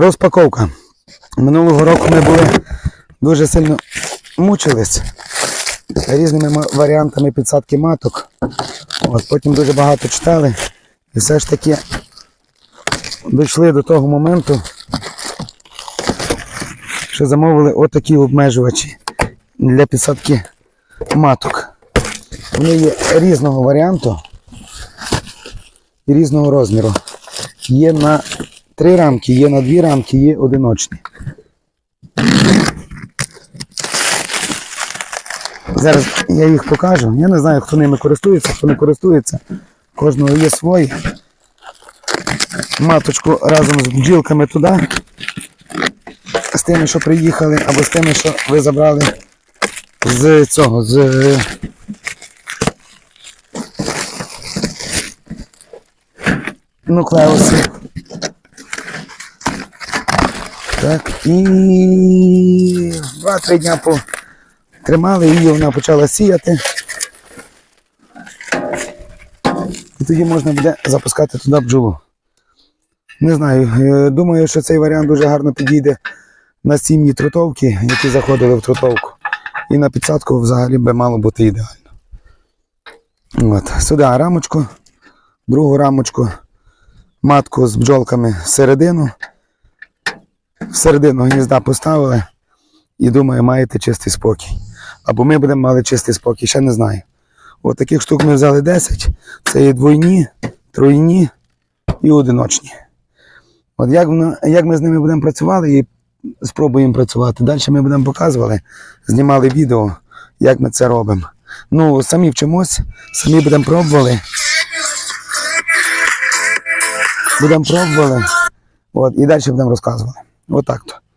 Розпаковка. Минулого року ми були дуже сильно мучились різними варіантами підсадки маток. От, потім дуже багато читали. І все ж таки дійшли до того моменту, що замовили отакі обмежувачі для підсадки маток. Вони є різного варіанту і різного розміру. Є на три рамки, є на дві рамки, є одиночні. Зараз я їх покажу. Я не знаю, хто ними користується, хто не користується. Кожного є свої. Маточку разом з бджілками туди. З тими, що приїхали, або з тими, що ви забрали з цього, з нуклеусів. Так, і два-три дня потримали, її вона почала сіяти. І тоді можна буде запускати туди бджолу. Не знаю, е, думаю, що цей варіант дуже гарно підійде на сім'ї трутовки, які заходили в трутовку. І на підсадку взагалі би мало бути ідеально. От, сюди рамочку, другу рамочку, матку з бджолками всередину. Всередину гнізда поставили і думаю, маєте чистий спокій. Або ми будемо мали чистий спокій, ще не знаю. От таких штук ми взяли 10. Це є двойні, тройні і одиночні. От як, як ми з ними будемо працювати і спробуємо працювати. Далі ми будемо показували, знімали відео, як ми це робимо. Ну, самі вчимось, самі будемо пробували. Будемо пробували. От, і далі будемо розказувати. o tacto.